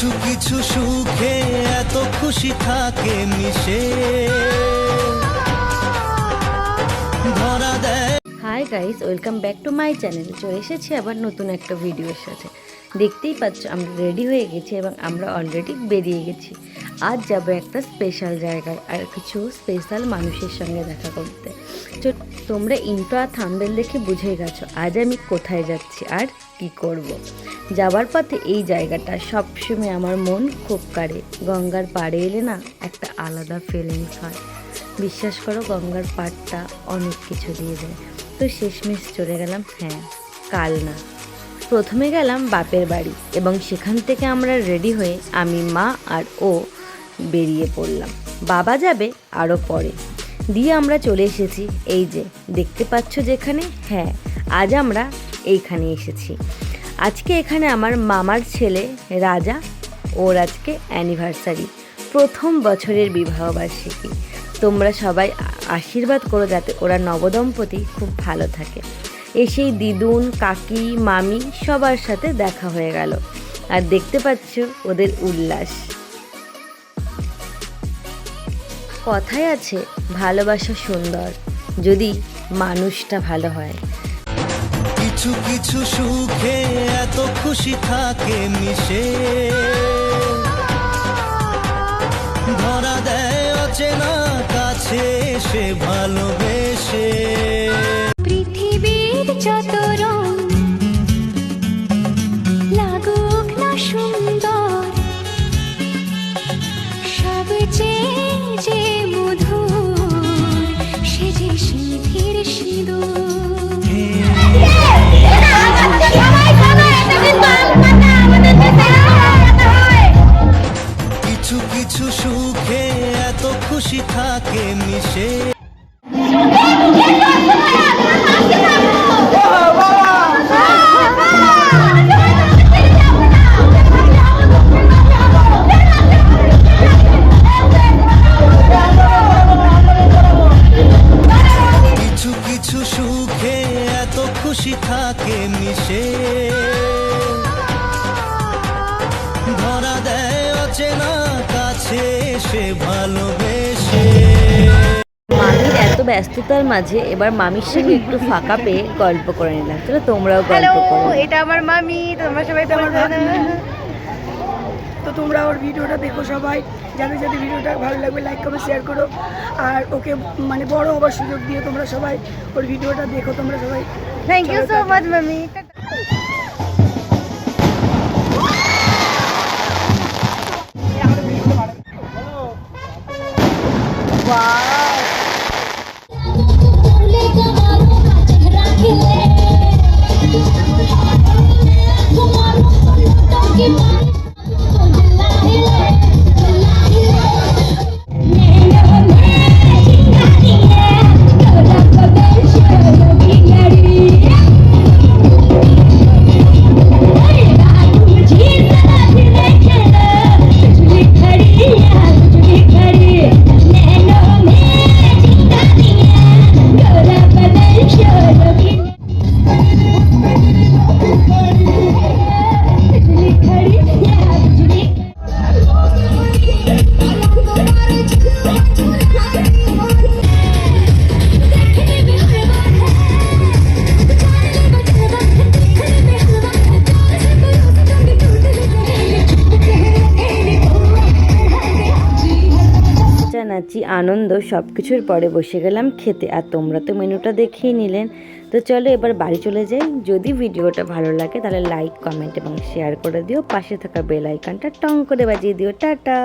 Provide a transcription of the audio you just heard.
কিছু কিছু সুখে এত খুশি থাকে মিশে। ধরা দেয়। Hi guys welcome back to my channel চলে এসেছি আবার নতুন একটা ভিডিওর সাথে। দেখতেই পাচ্ছ, আমরা রেডি হয়ে গেছি এবং আমরা অলরেডি বেরিয়ে গেছি। আজ যাব একটা স্পেশাল জায়গায় আর কিছু স্পেশাল মানুষের সঙ্গে দেখা করতে। তোমরা ইন্টো আর থাম্বেল দেখে বুঝে গেছো, আজ আমি কোথায় যাচ্ছি আর কি করব। যাবার পথে এই জায়গাটা সবসময় আমার মন খুব কাড়ে। গঙ্গার পাড়ে এলে না একটা আলাদা ফিলিংস হয়। বিশ্বাস করো, গঙ্গার পাড়টা অনেক কিছু দিয়ে যায়। তো শেষমেশ চলে গেলাম হ্যাঁ কাল না প্রথমে গেলাম বাপের বাড়ি এবং সেখান থেকে আমরা রেডি হয়ে আমি, মা আর ও বেরিয়ে পড়লাম। বাবা যাবে আরও পরে। দিয়ে আমরা চলে এসেছি, এই যে, দেখতে পাচ্ছ যেখানে? হ্যাঁ আজ আমরা এইখানে এসেছি। আজকে এখানে আমার মামার ছেলে রাজা, ওর আজকে অ্যানিভার্সারি প্রথম বছরের বিবাহবার্ষিকী। তোমরা সবাই আশীর্বাদ করো যাতে ওরা নবদম্পতি খুব ভালো থাকে। এসেই দিদুন, কাকি, মামি সবার সাথে দেখা হয়ে গেল। আর দেখতে পাচ্ছ ওদের উল্লাস। কথায় আছে, ভালোবাসা সুন্দর, যদি মানুষটা ভালো হয়। কিছু কিছু সুখে এত খুশি থাকে মিশে। ধরা দেয় অচেনা কাছে সে ভালোবেসে। পৃথিবীর যত রং সুন্দর সবচেয়ে যে মধুর, সে যে সিঁথির সিঁদুর। কিছু সুখে এত খুশি থাকে মিশে। ধরা দেয় অচেনা কাছে সে ভালোবেসে। মামির এত ব্যস্ততার মাঝে এবার মামির সঙ্গে একটু ফাঁকা পেয়ে গল্প করে নিলাম। তাহলে তোমরাও গল্প করো। এটা আমার মামি তোমরা সবাই না তো তোমরা ওর ভিডিওটা দেখো সবাই। যাদের যাদের ভিডিওটা ভালো লাগবে লাইক কমেন্ট শেয়ার করো। আর ওকে মানে বড় হবার সুযোগ দিয়ে তোমরা সবাই ওর ভিডিওটা দেখো তোমরা সবাই থ্যাংক ইউ সো মাচ মামি তুলে নাচানাচি আনন্দ সব কিছুর পরে বসে গেলাম খেতে। আর তোমরা তো মেনুটা দেখিয়ে নিলেন। তো চলো এবার বাড়ি চলে যাই। যদি ভিডিওটা ভালো লাগে তাহলে লাইক, কমেন্ট এবং শেয়ার করে দিও। পাশে থাকা বেল আইকনটা টং করে বাজিয়ে দিও। টাটা!